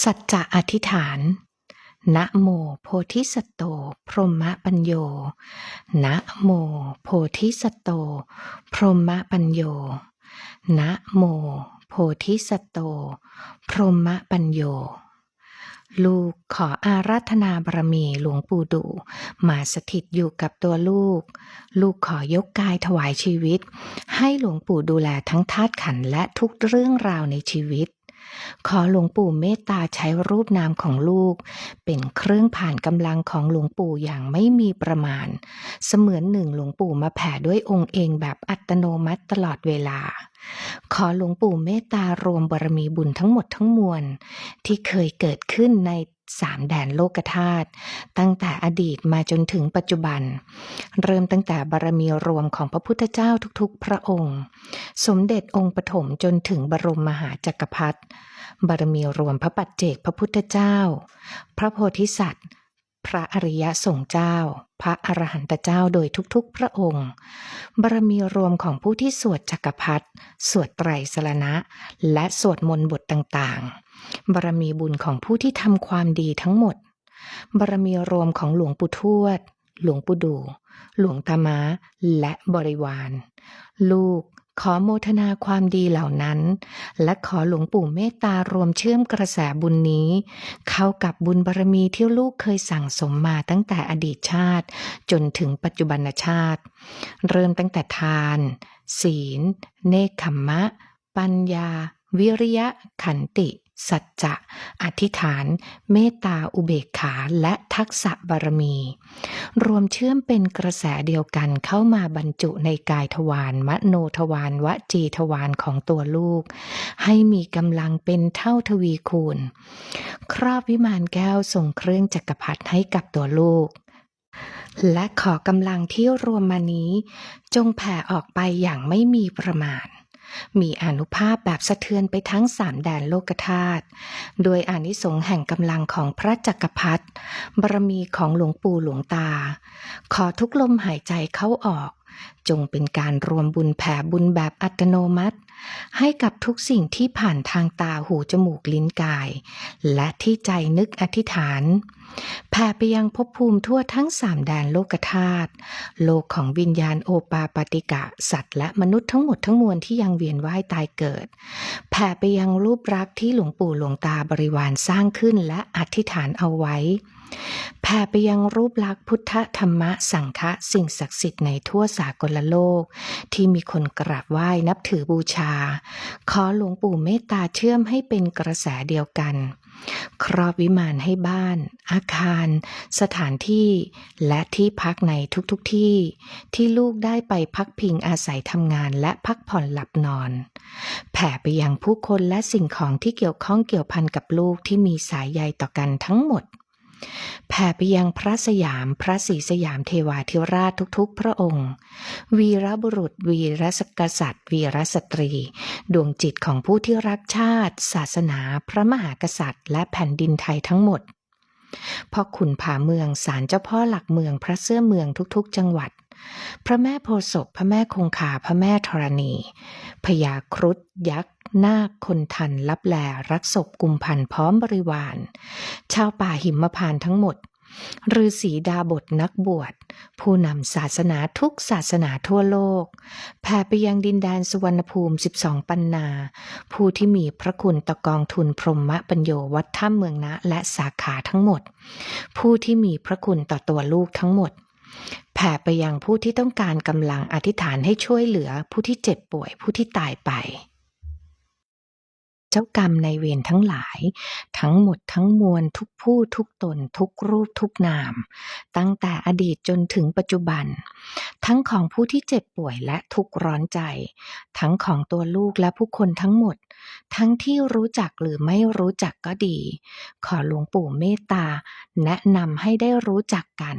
สัจจะอธิษฐาน นะโมโพธิสัตโต พรหมปัญโย นะโมโพธิสัตโต พรหมปัญโย นะโมโพธิสัตโต พรหมปัญโยลูกขออาราธนาบารมีหลวงปู่ดู มาสถิตอยู่กับตัวลูก ลูกขอยกกายถวายชีวิต ให้หลวงปู่ดูแลทั้งธาตุขันและทุกเรื่องราวในชีวิต ขอหลวงปู่เมตตาใช้รูปนามของลูก เป็นเครื่องผ่านกำลังของหลวงปู่อย่างไม่มีประมาณ เสมือนหนึ่งหลวงปู่มาแผ่ด้วยองค์เองแบบอัตโนมัติตลอดเวลา ขอหลวงปู่เมตตารวมบารมีบุญทั้งหมดทั้งมวล ที่เคยเกิดขึ้นใน สามแดนโลกธาตุตั้งแต่อดีตมาจนถึงปัจจุบัน เริ่มตั้งแต่บารมีรวมของพระพุทธเจ้าทุกๆ พระองค์ สมเด็จองค์ปฐมจนถึงบรมมหาจักรพรรดิบารมีรวมพระปัจเจกพระพุทธเจ้า พระโพธิสัตว์ พระอริยสงฆ์เจ้า พระอรหันตเจ้าโดยทุกๆ พระองค์ บารมีรวมของผู้ที่สวดจักรพรรดิสวดไตรสรณะ และสวดมนต์บทต่างๆ บารมีบุญของผู้ที่ทำความดีทั้งหมด บารมีรวมของหลวงปู่ทวด หลวงปู่ดู หลวงตามาและบริวาร ลูกขอโมทนาความดีเหล่านั้น และขอหลวงปู่เมตตารวมเชื่อมกระแสบุญนี้ เข้ากับบุญบารมีที่ลูกเคยสั่งสมมาตั้งแต่อดีตชาติ จนถึงปัจจุบันชาติ เริ่มตั้งแต่ทาน ศีล เนคขมมะ ปัญญา วิริยะขันติ สัจจะ อธิษฐาน เมตตาอุเบกขา และทักษะบารมี รวมเชื่อมเป็นกระแสเดียวกันเข้ามาบรรจุในกายทวารมโนทวารวจีทวารของตัวลูก ให้มีกำลังเป็นเท่าทวีคูณ ครอบวิมานแก้วส่งเครื่องจักรพรรดิให้กับตัวลูกและขอกำลังที่รวมมานี้ จงแผ่ออกไปอย่างไม่มีประมาณ มีอนุภาพแบบสะเทือนไปทั้งสามแดนโลกธาตุโดยอานิสงส์แห่งกำลังของพระจักรพรรดิบารมีของหลวงปู่หลวงตา ขอทุกลมหายใจเข้าออก จงเป็นการรวมบุญแผ่บุญแบบอัตโนมัติ ให้กับทุกสิ่งที่ผ่านทางตาหูจมูกลิ้นกาย และที่ใจนึกอธิษฐาน แผ่ไปยังภพภูมิทั่วทั้งสามแดนโลกธาตุโลกของวิญญาณโอปาปาติกะ สัตว์และมนุษย์ทั้งหมดทั้งมวลที่ยังเวียนว่ายตายเกิด แผ่ไปยังรูปรักษ์ที่หลวงปู่หลวงตาบริวารสร้างขึ้นและอธิษฐานเอาไว้ แผ่ไปยังรูปลักษณ์พุทธธรรมะสังฆะสิ่งศักดิ์สิทธิ์ในทั่วสากลโลก ที่มีคนกราบไหว้นับถือบูชา ขอหลวงปู่เมตตาเชื่อมให้เป็นกระแสเดียวกัน ครอบวิมานให้บ้าน อาคาร สถานที่ และที่พักในทุกๆทที่ ที่ลูกได้ไปพักพิงอาศัยทำงานและพักผ่อนหลับนอน แผ่ไปยังผู้คนและสิ่งของที่เกี่ยวข้องเกี่ยวพันกับลูกที่มีสายใยต่อกันทั้งหมด แผ่ไปยังพระสยามพระศรีสยามเทวาธิราชทุกๆ พระองค์ วีรบุรุษ วีรสกษัตริย์ วีรสตรี ดวงจิตของผู้ที่รักชาติ ศาสนา พระมหากษัตริย์ และแผ่นดินไทยทั้งหมดพ่อขุนผาเมืองศาลเจ้าพ่อหลักเมืองพระเสื้อเมืองทุกๆ จังหวัด พระแม่โพศพพระแม่คงคาพระแม่ธรณีพญาครุฑยักษ์ นาคคนทันลับแลรักศพกุมพันพร้อมบริวาร ชาวป่าหิมพานต์ทั้งหมดฤาษีดาบทนักบวช ผู้นำศาสนาทุกศาสนาทั่วโลก แผ่ไปยังดินแดนสุวรรณภูมิ 12 ปันนา ผู้ที่มีพระคุณต่อกองทุนพรหมปัญโยวัดถ้ำเมืองนะและสาขาทั้งหมด ผู้ที่มีพระคุณต่อตัวลูกทั้งหมด แผ่ไปยังผู้ที่ต้องการกำลังอธิษฐานให้ช่วยเหลือผู้ที่เจ็บป่วยผู้ที่ตายไป เจ้ากรรมในเวรทั้งหลาย ทั้งหมดทั้งมวลทุกผู้ทุกตนทุกรูปทุกนาม ตั้งแต่อดีตจนถึงปัจจุบัน ทั้งของผู้ที่เจ็บป่วยและทุกข์ร้อนใจ ทั้งของตัวลูกและผู้คนทั้งหมด ทั้งที่รู้จักหรือไม่รู้จักก็ดี ขอหลวงปู่เมตตา แนะนำให้ได้รู้จักกัน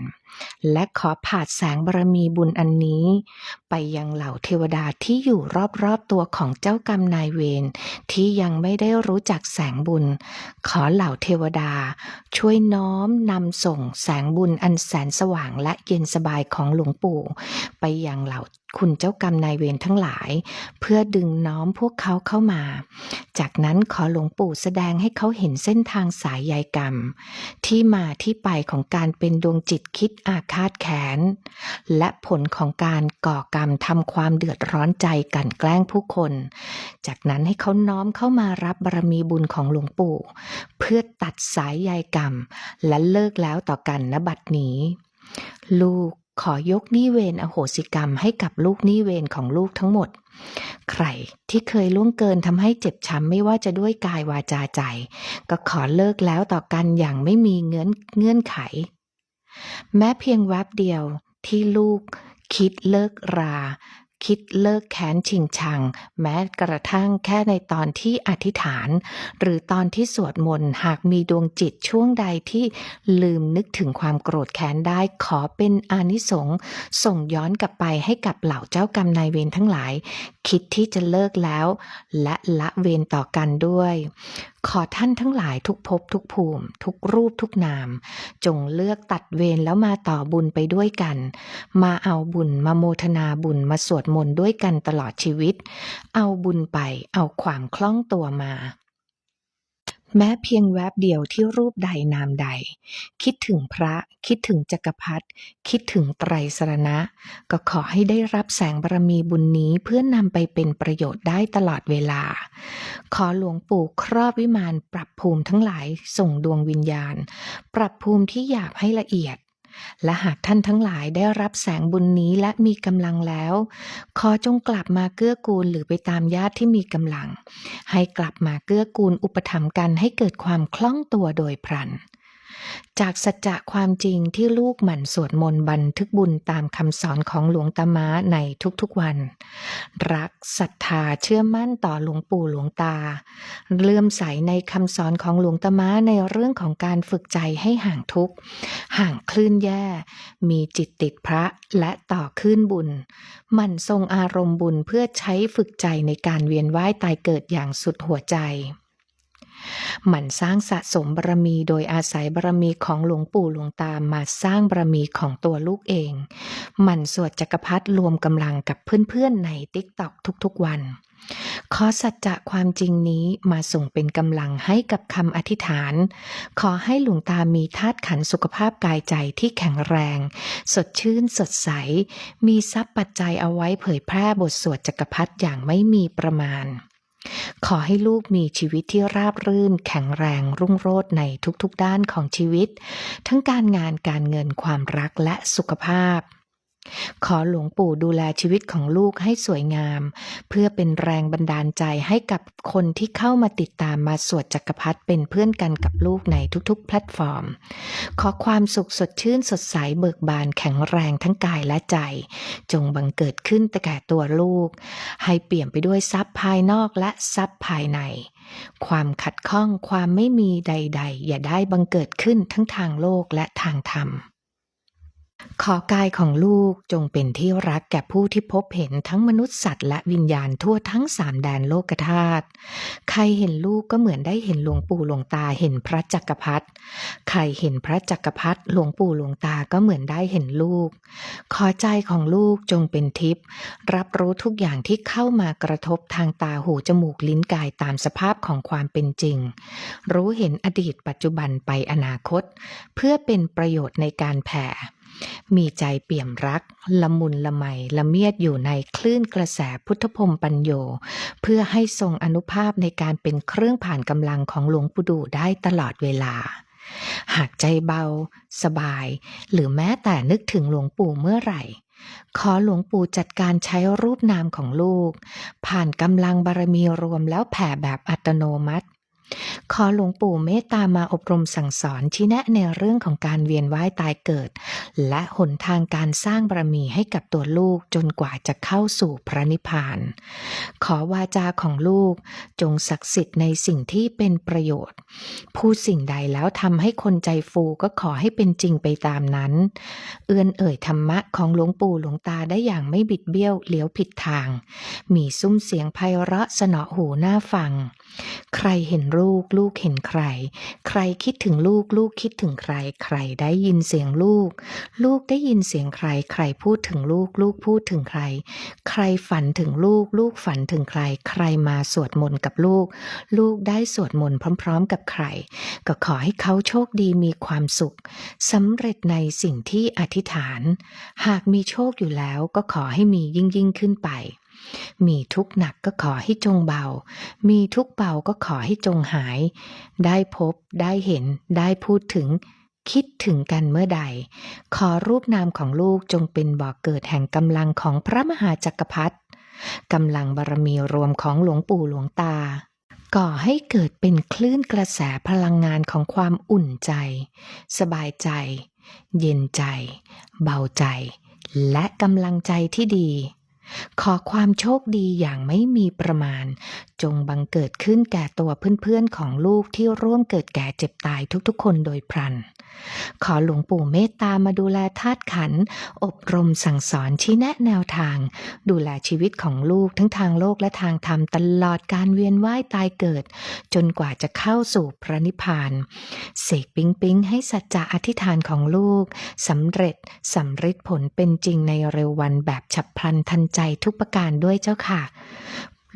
และขอผ่าแสงบารมีบุญอันนี้ ไปยังเหล่าเทวดาที่อยู่รอบๆตัวของเจ้ากรรมนายเวรที่ยังไม่ได้รู้จักแสงบุญ ขอเหล่าเทวดา ช่วยน้อมนำส่งแสงบุญอันแสนสว่างและเย็นสบายของหลวงปู่ ไปยังเหล่าคุณเจ้ากรรมนายเวรทั้งหลาย เพื่อดึงน้อมพวกเขาเข้ามา จากนั้นขอหลวงปู่แสดงให้เขาเห็นเส้นทางสายใยกรรม ที่มาที่ไปของการเป็นดวงจิตคิดอาฆาตแค้นและผลของการก่อกรรมทำความเดือดร้อนใจกันแกล้งผู้คน จากนั้นให้เขาน้อมเข้ามารับบารมีบุญของหลวงปู่ เพื่อตัดสายใยกรรม และเลิกแล้วต่อกันณบัดนี้ ลูกขอยกนี้เวรอโหสิกรรมให้กับลูกนี้เวรของลูกทั้งหมด ใครที่เคยล่วงเกินทำให้เจ็บช้ำไม่ว่าจะด้วยกายวาจาใจ ก็ขอเลิกแล้วต่อกันอย่างไม่มีเงื่อนเงื่อนไข แม้เพียงแวบเดียวที่ลูกคิดเลิกรา คิดเลิกแค้นชิงชัง แม้กระทั่งแค่ในตอนที่อธิษฐาน หรือตอนที่สวดมนต์หากมีดวงจิตช่วงใดที่ลืมนึกถึงความโกรธแค้นได้ขอเป็นอานิสงส์ส่งย้อนกลับไปให้กับเหล่าเจ้ากรรมนายเวรทั้งหลาย คิดที่จะเลิกแล้ว และละเวรต่อกันด้วย ขอท่านทั้งหลายทุกภพทุกภูมิ ทุกรูปทุกนาม จงเลือกตัดเวรแล้วมาต่อบุญไปด้วยกัน มาเอาบุญมาโมทนาบุญมาสวดมนต์ด้วยกันตลอดชีวิต เอาบุญไปเอาความคล่องตัวมา แม้เพียงแวบเดียวที่รูปใดนามใด คิดถึงพระคิดถึงจักรพรรดิคิดถึงไตรสรณะ ก็ขอให้ได้รับแสงบารมีบุญนี้เพื่อนำไปเป็นประโยชน์ได้ตลอดเวลา ขอหลวงปู่ครอบวิมานปรับภูมิทั้งหลายส่งดวงวิญญาณ ปรับภูมิที่หยาบให้ละเอียด และหากท่านทั้งหลายได้รับแสงบุญนี้และมีกำลังแล้ว ขอจงกลับมาเกื้อกูลหรือไปตามญาติที่มีกำลัง ให้กลับมาเกื้อกูลอุปถัมภ์กันให้เกิดความคล่องตัวโดยพลันจากสัจจะความจริงที่ลูกหมั่นสวดมนต์บันทึกบุญตามคำสอนของหลวงตามาในทุกๆวัน รักศรัทธาเชื่อมั่นต่อหลวงปู่หลวงตา เลื่อมใสในคำสอนของหลวงตาม้าในเรื่องของการฝึกใจให้ห่างทุกข์ห่างคลื่นแย่ มีจิตติดพระและต่อคลื่นบุญ มันทรงอารมณ์บุญเพื่อใช้ฝึกใจในการเวียนว่ายตายเกิดอย่างสุดหัวใจ หมั่นสร้างสะสมบารมีโดยอาศัยบารมีของหลวงปู่หลวงตามาสร้างบารมีของตัวลูกเอง หมั่นสวดจักรพรรดิรวมกำลังกับเพื่อนๆในติ๊กต็อกทุกๆวัน ขอสัจจะความจริงนี้มาส่งเป็นกำลังให้กับคำอธิษฐาน ขอให้หลวงตามีธาตุขันสุขภาพกายใจที่แข็งแรง สดชื่นสดใส มีทรัพย์ปัจจัยเอาไว้เผยแพร่บทสวดจักรพรรดิอย่างไม่มีประมาณ ขอให้ลูกมีชีวิตที่ราบรื่น แข็งแรงรุ่งโรจน์ในทุกๆด้านของชีวิต ทั้งการงานการเงินความรักและสุขภาพ ขอหลวงปู่ดูแลชีวิตของลูกให้สวยงาม เพื่อเป็นแรงบันดาลใจให้กับคนที่เข้ามาติดตามมาสวดจักรพรรดิเป็นเพื่อนกันกับลูกในทุกๆ แพลตฟอร์ม ขอความสุขสดชื่นสดใสเบิกบานแข็งแรงทั้งกายและใจ จงบังเกิดขึ้นแต่แก่ตัวลูก ให้เปลี่ยมไปด้วยทรัพย์ภายนอกและทรัพย์ภายใน ความขัดข้องความไม่มีใด ๆ อย่าได้บังเกิดขึ้นทั้งทางโลกและทางธรรม ขอกายของลูกจงเป็นที่รักแก่ผู้ที่พบเห็นทั้งมนุษย์สัตว์และวิญญาณทั่วทั้งสามแดนโลกธาตุ ใครเห็นลูกก็เหมือนได้เห็นหลวงปู่หลวงตาเห็นพระจักรพรรดิ ใครเห็นพระจักรพรรดิหลวงปู่หลวงตาก็เหมือนได้เห็นลูก ขอใจของลูกจงเป็นทิพย์รับรู้ทุกอย่างที่เข้ามากระทบทางตาหูจมูกลิ้นกายตามสภาพของความเป็นจริง รู้เห็นอดีตปัจจุบันไปอนาคต เพื่อเป็นประโยชน์ในการแผ่ มีใจเปี่ยมรัก ละมุนละไมละเมียดอยู่ในคลื่นกระแสพุทธพรมปัญโย เพื่อให้ทรงอนุภาพในการเป็นเครื่องผ่านกำลังของหลวงปู่ดูได้ตลอดเวลา หากใจเบา สบาย หรือแม้แต่นึกถึงหลวงปู่เมื่อไหร่ขอหลวงปู่จัดการใช้รูปนามของลูก ผ่านกำลังบารมีรวมแล้วแผ่แบบอัตโนมัติ ขอหลวงปู่เมตตามาอบรมสั่งสอนชี้แนะในเรื่องของการเวียนว่ายตายเกิด และหนทางการสร้างบารมีให้กับตัวลูกจนกว่าจะเข้าสู่พระนิพพาน ขอวาจาของลูกจงศักดิ์สิทธิ์ในสิ่งที่เป็นประโยชน์ พูดสิ่งใดแล้วทำให้คนใจฟูก็ขอให้เป็นจริงไปตามนั้น เอื้อนเอ่ยธรรมะของหลวงปู่หลวงตาได้อย่างไม่บิดเบี้ยวเลี้ยวผิดทาง มีซุ้มเสียงไพเราะสนอหูน่าฟัง ใครเห็นลูกลูกูกเห็นใคร ใครคิดถึงลูก ลูกคิดถึงใคร ใครได้ยินเสียงลูก ลูกได้ยินเสียงใคร ใครพูดถึงลูก ลูกพูดถึงใคร ใครฝันถึงลูก ลูกฝันถึงใคร ใครมาสวดมนต์กับลูก ลูกได้สวดมนต์พร้อม ๆ กับใคร ก็ขอให้เขาโชคดีมีความสุขสำเร็จในสิ่งที่อธิษฐาน หากมีโชคอยู่แล้วก็ขอให้มียิ่งยิ่งขึ้นไป มีทุกข์หนักก็ขอให้จงเบา มีทุกข์เบาก็ขอให้จงหาย ได้พบได้เห็นได้พูดถึง คิดถึงกันเมื่อใด ขอรูปนามของลูกจงเป็นบ่อกเกิดแห่งกำลังของพระมหาจักรพรรดิกำลังบารมีรวมของหลวงปู่หลวงตาก่อให้เกิดเป็นคลื่นกระแสพลังงานของความอุ่นใจ สบายใจ เย็นใจ เบาใจ และกำลังใจที่ดี ขอความโชคดีอย่างไม่มีประมาณจงบังเกิดขึ้นแก่ตัวเพื่อนๆของลูกที่ร่วมเกิดแก่เจ็บตายทุกๆ คนโดยพลัน ขอหลวงปู่เมตตามาดูแลธาตุขัน อบรมสั่งสอนชี้แนะแนวทาง ดูแลชีวิตของลูกทั้งทางโลกและทางธรรมตลอดการเวียนว่ายตายเกิด จนกว่าจะเข้าสู่พระนิพพานเสกปิ๊งปิ๊งให้สัจจะอธิษฐานของลูกสำเร็จสำเร็จผลเป็นจริงในเร็ววันแบบฉับพลันทันใจทุกประการด้วยเจ้าค่ะ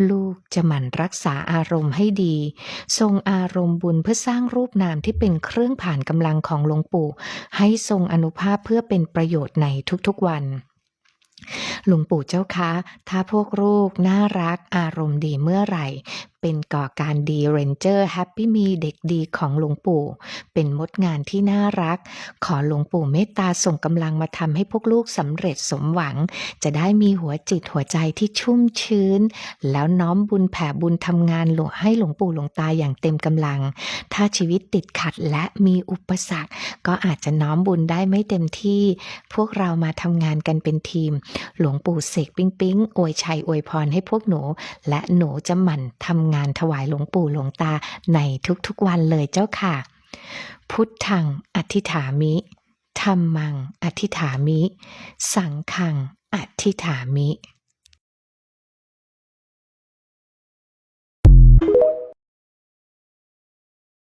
ลูกจะหมั่นรักษาอารมณ์ให้ดี ทรงอารมณ์บุญเพื่อสร้างรูปนามที่เป็นเครื่องผ่านกำลังของหลวงปู่ ให้ทรงอนุภาพเพื่อเป็นประโยชน์ในทุกๆวันหลวงปู่เจ้าคะ ถ้าพวกลูกน่ารักอารมณ์ดีเมื่อไหร่ เป็นก่อการดีเรนเจอร์แฮปปี้มีเด็กดีของหลวงปู่ เป็นมดงานที่น่ารัก ขอหลวงปู่เมตตาส่งกำลังมาทำให้พวกลูกสำเร็จสมหวัง จะได้มีหัวจิตหัวใจที่ชุ่มชื้น แล้วน้อมบุญแผ่บุญทำงานหลวงให้หลวงปู่หลวงตาอย่างเต็มกำลัง ถ้าชีวิตติดขัดและมีอุปสรรค ก็อาจจะน้อมบุญได้ไม่เต็มที่ พวกเรามาทำงานกันเป็นทีม หลวงปู่เสกปิ๊งปิ๊งอวยชัยอวยพรให้พวกหนู และหนูจะหมั่นทำงานถวายหลวงปู่หลวงตาในทุกๆวันเลยเจ้าค่ะ พุทธังอธิฐามิธรรมังอธิฐามิ สังฆังอธิฐามิ